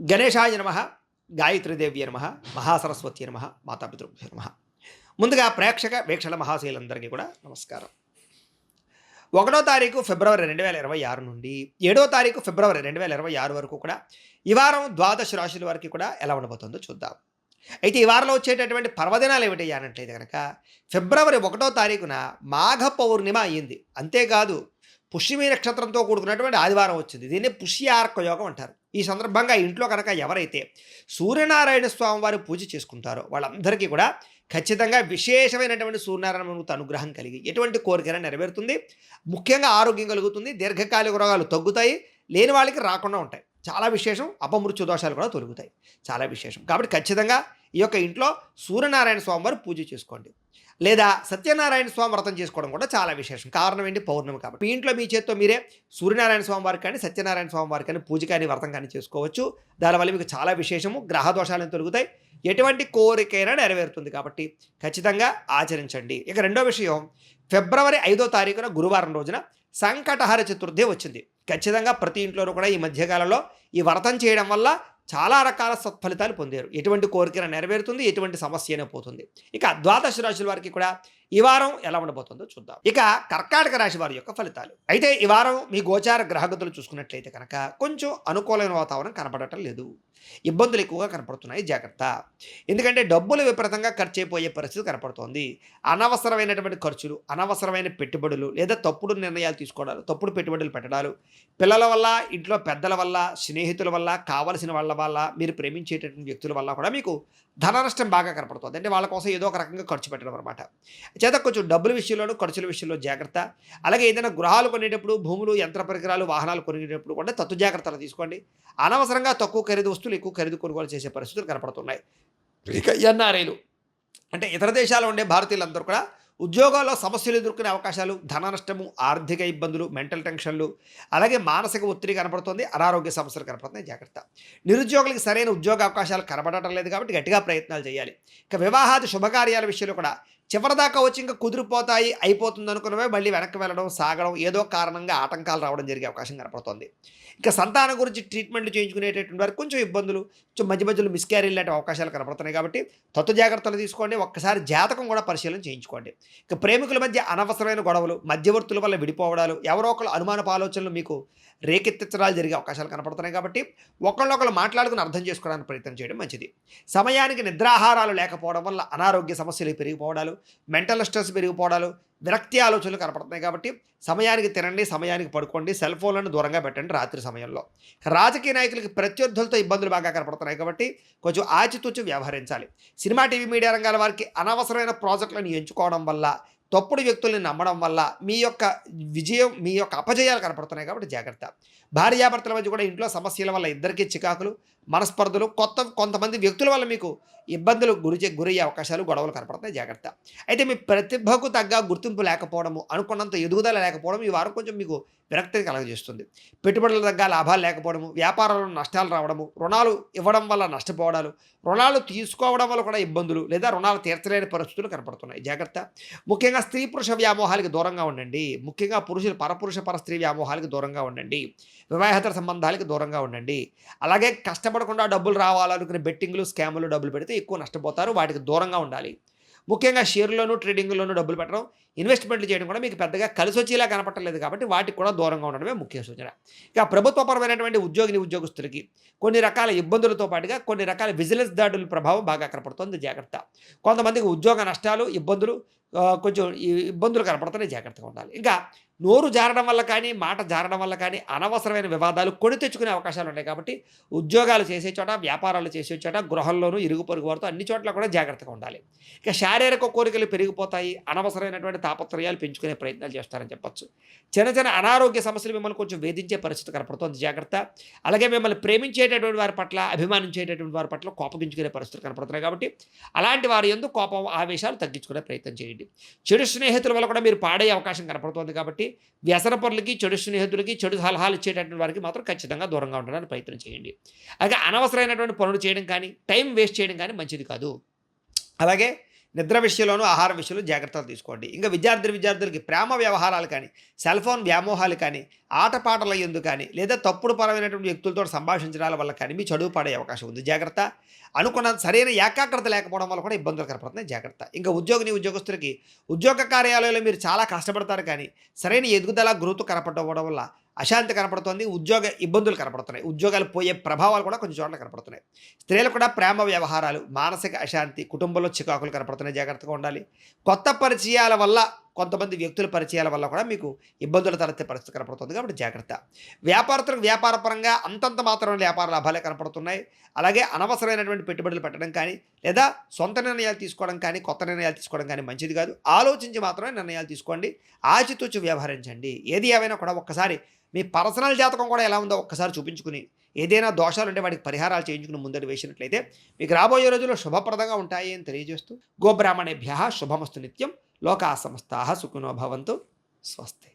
గణేశాయ నమ గాయత్రీదేవి నమ మహాసరస్వతి నమ మాతాపితృభ్య నమ. ముందుగా ప్రేక్షక వీక్షల మహాశీలందరికీ కూడా నమస్కారం. ఒకటో తారీఖు ఫిబ్రవరి రెండు వేల ఇరవై ఆరు నుండి ఏడో తారీఖు ఫిబ్రవరి రెండు వేల ఇరవై ఆరు వరకు కూడా ఈ వారం ద్వాదశ రాశుల వరకు కూడా ఎలా ఉండబోతుందో చూద్దాం. అయితే ఈ వారంలో వచ్చేటటువంటి పర్వదినాలు ఏమిటి కనుక ఫిబ్రవరి ఒకటో తారీఖున మాఘ పౌర్ణిమ అయ్యింది. అంతేకాదు పుష్యమి నక్షత్రంతో కూడుకున్నటువంటి ఆదివారం వచ్చింది. దీన్ని పుష్యార్క యోగం అంటారు. ఈ సందర్భంగా ఇంట్లో కనుక ఎవరైతే సూర్యనారాయణ స్వామి వారి పూజ చేసుకుంటారో వాళ్ళందరికీ కూడా ఖచ్చితంగా విశేషమైనటువంటి సూర్యనారాయణ అనుగ్రహం కలిగి ఎటువంటి కోరికైనా నెరవేరుతుంది. ముఖ్యంగా ఆరోగ్యం కలుగుతుంది. దీర్ఘకాలిక రోగాలు తగ్గుతాయి. లేని వాళ్ళకి రాకుండా ఉంటాయి. చాలా విశేషం. అపమృత్యు దోషాలు కూడా తొలుగుతాయి. చాలా విశేషం. కాబట్టి ఖచ్చితంగా ఈ యొక్క ఇంట్లో సూర్యనారాయణ స్వామి వారు పూజ చేసుకోండి. లేదా సత్యనారాయణ స్వామి వ్రతం చేసుకోవడం కూడా చాలా విశేషం. కారణం ఏంటి? పౌర్ణమి కాబట్టి. మీ ఇంట్లో మీ చేత్తో మీరే సూర్యనారాయణ స్వామి వారికి కానీ సత్యనారాయణ స్వామి వారికి కానీ పూజ కానీ వ్రతం కానీ చేసుకోవచ్చు. దానివల్ల మీకు చాలా విశేషము. గ్రహ దోషాలను తొలుగుతాయి. ఎటువంటి కోరికైనా నెరవేరుతుంది కాబట్టి ఖచ్చితంగా ఆచరించండి. ఇక రెండో విషయం ఫిబ్రవరి ఐదో తారీఖున గురువారం రోజున సంకటహర చతుర్థి వచ్చింది. ఖచ్చితంగా ప్రతి ఇంట్లోనూ కూడా ఈ మధ్యకాలంలో ఈ వ్రతం చేయడం వల్ల చాలా రకాల సత్ఫలితాలు పొందారు. ఎటువంటి కోరికన నెరవేరుతుంది ఎటువంటి సమస్యనే పోతుంది. ఇక ద్వాదశ రాశుల వారికి కూడా ఈ వారం ఎలా ఉండబోతుందో చూద్దాం. ఇక కర్కాటక రాశి వారి యొక్క ఫలితాలు. అయితే ఈ వారం మీ గోచార గ్రహగతులు చూసుకున్నట్లయితే కనుక కొంచెం అనుకూలమైన వాతావరణం కనపడటం లేదు. ఇబ్బందులు ఎక్కువగా కనపడుతున్నాయి. జాగ్రత్త. ఎందుకంటే డబ్బులు విపరీతంగా ఖర్చు అయిపోయే పరిస్థితి కనపడుతోంది. అనవసరమైనటువంటి ఖర్చులు అనవసరమైన పెట్టుబడులు లేదా తప్పుడు నిర్ణయాలు తీసుకోవడాలు తప్పుడు పెట్టుబడులు పెట్టడాలు పిల్లల వల్ల ఇంట్లో పెద్దల వల్ల స్నేహితుల వల్ల కావలసిన వాళ్ళ వల్ల మీరు ప్రేమించేటటువంటి వ్యక్తుల వల్ల కూడా మీకు ధన నష్టం బాగా కనపడుతుంది. అంటే వాళ్ళ కోసం ఏదో ఒక రకంగా ఖర్చు పెట్టడం అనమాట చేత కొంచెం డబ్బుల విషయంలోనూ ఖర్చుల విషయంలో జాగ్రత్త. అలాగే ఏదైనా గృహాలు కొనేటప్పుడు భూములు యంత్ర పరికరాలు వాహనాలు కొనేటప్పుడు కూడా తత్వ జాగ్రత్తలు తీసుకోండి. అనవసరంగా తక్కువ ఖరీదు వస్తువులు ఎక్కువ ఖరీదు కొనుగోలు చేసే పరిస్థితులు కనపడుతున్నాయి. ఇక ఎన్ఆర్ఐలు అంటే ఇతర దేశాల్లో ఉండే భారతీయులందరూ కూడా ఉద్యోగాల్లో సమస్యలు ఎదుర్కొనే అవకాశాలు ధన నష్టము ఆర్థిక ఇబ్బందులు మెంటల్ టెన్షన్లు అలాగే మానసిక ఒత్తిడి కనపడుతుంది అనారోగ్య సమస్యలు కనపడుతున్నాయి. జాగ్రత్త. నిరుద్యోగులకు సరైన ఉద్యోగ అవకాశాలు కనబడటం లేదు కాబట్టి గట్టిగా ప్రయత్నాలు చేయాలి. ఇక వివాహాది శుభకార్యాల విషయంలో కూడా చివరిదాకా వచ్చి ఇంకా కుదిరిపోతాయి అయిపోతుంది అనుకున్నవే మళ్ళీ వెనక్కి వెళ్ళడం సాగడం ఏదో కారణంగా ఆటంకాలు రావడం జరిగే అవకాశం కనపడుతుంది. ఇక సంతానం గురించి ట్రీట్మెంట్లు చేయించుకునేటటువంటి వారికి కొంచెం ఇబ్బందులు కొంచెం మధ్య మధ్యలో మిస్క్యారీ లాంటి అవకాశాలు కనపడుతున్నాయి కాబట్టి తత్వ జాగ్రత్తలు తీసుకోండి ఒక్కసారి జాతకం కూడా పరిశీలన చేయించుకోండి. ఇక ప్రేమికుల మధ్య అనవసరమైన గొడవలు మధ్యవర్తుల వల్ల విడిపోవడాలు ఎవరో ఒకరు అనుమానపు ఆలోచనలు మీకు రేకెత్తించడాలు జరిగే అవకాశాలు కనపడుతున్నాయి కాబట్టి ఒకళ్ళొకళ్ళు మాట్లాడుకుని అర్థం చేసుకోవడానికి ప్రయత్నం చేయడం మంచిది. సమయానికి నిద్రాహారాలు లేకపోవడం వల్ల అనారోగ్య సమస్యలు పెరిగిపోవడాలు మెంటల్ స్ట్రెస్ పెరిగిపోవడాలు విరక్తి ఆలోచనలు కనపడుతున్నాయి కాబట్టి సమయానికి తినండి సమయానికి పడుకోండి సెల్ ఫోన్లను దూరంగా పెట్టండి రాత్రి సమయంలో. రాజకీయ నాయకులకి ప్రత్యర్థులతో ఇబ్బందులు బాగా కనపడుతున్నాయి కాబట్టి కొంచెం ఆచితూచి వ్యవహరించాలి. సినిమా టీవీ మీడియా రంగాల వారికి అనవసరమైన ప్రాజెక్టులను ఎంచుకోవడం వల్ల తప్పుడు వ్యక్తుల్ని నమ్మడం వల్ల మీ యొక్క విజయం మీ యొక్క అపజయాలు కనపడుతున్నాయి కాబట్టి జాగ్రత్త. భార్యాభర్తల మధ్య కూడా ఇంట్లో సమస్యల వల్ల ఇద్దరికీ చికాకులు మనస్పర్ధలు కొత్త కొంతమంది వ్యక్తుల వల్ల మీకు ఇబ్బందులు గురి గురయ్యే అవకాశాలు గొడవలు కనపడతాయి. జాగ్రత్త. అయితే మీ ప్రతిభకు తగ్గ గుర్తింపు లేకపోవడము అనుకున్నంత ఎదుగుదల లేకపోవడం ఈ వారం కొంచెం మీకు విరక్తిని కలగజేస్తుంది. పెట్టుబడుల తగ్గ లాభాలు లేకపోవడము వ్యాపారంలో నష్టాలు రావడము రుణాలు ఇవ్వడం వల్ల నష్టపోవడాలు రుణాలు తీసుకోవడం వల్ల కూడా ఇబ్బందులు లేదా రుణాలు తీర్చలేని పరిస్థితులు కనపడుతున్నాయి. జాగ్రత్త. ముఖ్యంగా స్త్రీ పురుష వ్యామోహాలకి దూరంగా ఉండండి. ముఖ్యంగా పురుషులు పరపురుష పర స్త్రీ వ్యామోహాలకి దూరంగా ఉండండి. వివాహేతర సంబంధాలకి దూరంగా ఉండండి. అలాగే కష్టపడకుండా డబ్బులు రావాలనుకునే బెట్టింగ్లు స్కాములు డబ్బులు పెడితే ఎక్కువ నష్టపోతారు వాటికి దూరంగా ఉండాలి. ముఖ్యంగా షేర్లోనూ ట్రేడింగ్లోనూ డబ్బులు పెట్టడం ఇన్వెస్ట్మెంట్లు చేయడం కూడా మీకు పెద్దగా కలిసి వచ్చేలా కనపట్టలేదు కాబట్టి వాటికి కూడా దూరంగా ఉండడమే ముఖ్య సూచన. ఇక ప్రభుత్వపరమైనటువంటి ఉద్యోగిని ఉద్యోగస్తులకి కొన్ని రకాల ఇబ్బందులతో పాటుగా కొన్ని రకాల విజిలెన్స్ దాడుల ప్రభావం బాగా కనపడుతుంది. జాగ్రత్త. కొంతమందికి ఉద్యోగ నష్టాలు ఇబ్బందులు కొంచెం ఇబ్బందులు కనపడుతున్నాయి జాగ్రత్తగా ఉండాలి. ఇంకా నోరు జారడం వల్ల కానీ మాట జారడం వల్ల కానీ అనవసరమైన వివాదాలు కొని తెచ్చుకునే అవకాశాలు ఉన్నాయి కాబట్టి ఉద్యోగాలు చేసే చోట వ్యాపారాలు చేసే చోట గృహంలోనూ ఇరుగు పొరుగు వారితో అన్ని చోట్ల కూడా జాగ్రత్తగా ఉండాలి. ఇక శారీరక కోరికలు పెరిగిపోతాయి అనవసరమైనటువంటి తాపత్రయాలు పెంచుకునే ప్రయత్నాలు చేస్తారని చెప్పొచ్చు. చిన్న చిన్న అనారోగ్య సమస్యలు మిమ్మల్ని కొంచెం వేధించే పరిస్థితి కనపడుతుంది జాగ్రత్త. అలాగే మిమ్మల్ని ప్రేమించేటటువంటి వారి పట్ల అభిమానించేటటువంటి వారి పట్ల కోపగించుకునే పరిస్థితులు కనపడుతున్నాయి కాబట్టి అలాంటి వారి ఎందుకు కోపం ఆవేశాలు తగ్గించుకునే ప్రయత్నం చేయండి. చెడు స్నేహితుల వల్ల కూడా మీరు పాడే అవకాశం కనపడుతోంది కాబట్టి వ్యసన పనులకి చెడు స్నేహితులకి చెడు సలహాలు ఇచ్చేటటువంటి వారికి మాత్రం ఖచ్చితంగా దూరంగా ఉండడానికి ప్రయత్నం చేయండి. అలాగే అనవసరమైనటువంటి పనులు చేయడం కానీ టైం వేస్ట్ చేయడం కానీ మంచిది కాదు. అలాగే నిద్ర విషయంలోనూ ఆహార విషయంలో జాగ్రత్తలు తీసుకోండి. ఇంకా విద్యార్థి విద్యార్థులకి ప్రేమ వ్యవహారాలు కానీ సెల్ ఫోన్ వ్యామోహాలు కానీ ఆటపాటల ఎందు కానీ లేదా తప్పుడు పరమైనటువంటి వ్యక్తులతో సంభాషించడాల వల్ల కానీ మీ చదువు పడే అవకాశం ఉంది. జాగ్రత్త. అనుకున్న సరైన ఏకాగ్రత లేకపోవడం వల్ల కూడా ఇబ్బందులు కనపడుతున్నాయి జాగ్రత్త. ఇంకా ఉద్యోగిని ఉద్యోగస్తులకి ఉద్యోగ కార్యాలయంలో మీరు చాలా కష్టపడతారు కానీ సరైన ఎదుగుదల గ్రోత్ కనపడకపోవడం వల్ల అశాంతి కనపడుతోంది ఉద్యోగ ఇబ్బందులు కనపడుతున్నాయి. ఉద్యోగాలు పోయే ప్రభావాలు కూడా కొన్ని చోట్ల కనపడుతున్నాయి. స్త్రీలు కూడా ప్రేమ వ్యవహారాలు మానసిక అశాంతి కుటుంబంలో చికాకులు కనపడుతున్నాయి. జాగ్రత్తగా ఉండాలి. కొత్త పరిచయాల వల్ల కొంతమంది వ్యక్తుల పరిచయాల వల్ల కూడా మీకు ఇబ్బందులు తలెత్తే పరిస్థితి కనపడుతుంది కాబట్టి జాగ్రత్త. వ్యాపారస్తులకు వ్యాపారపరంగా అంతంత మాత్రమే వ్యాపార లాభాలే కనపడుతున్నాయి. అలాగే అనవసరమైనటువంటి పెట్టుబడులు పెట్టడం కానీ లేదా సొంత నిర్ణయాలు తీసుకోవడం కానీ కొత్త నిర్ణయాలు తీసుకోవడం కానీ మంచిది కాదు. ఆలోచించి మాత్రమే నిర్ణయాలు తీసుకోండి. ఆచితూచి వ్యవహరించండి. ఏది ఏమైనా కూడా ఒక్కసారి మీ పర్సనల్ జాతకం కూడా ఎలా ఉందో ఒక్కసారి చూపించుకుని ఏదైనా దోషాలు ఉంటే వాటికి పరిహారాలు చేయించుకుని ముందడి వేసినట్లయితే మీకు రాబోయే రోజుల్లో శుభప్రదంగా ఉంటాయి అని తెలియజేస్తూ గోబ్రాహ్మణేభ్య శుభమస్తు నిత్యం. లోకా సమస్తా సుఖినో భవంతు. స్వస్తి.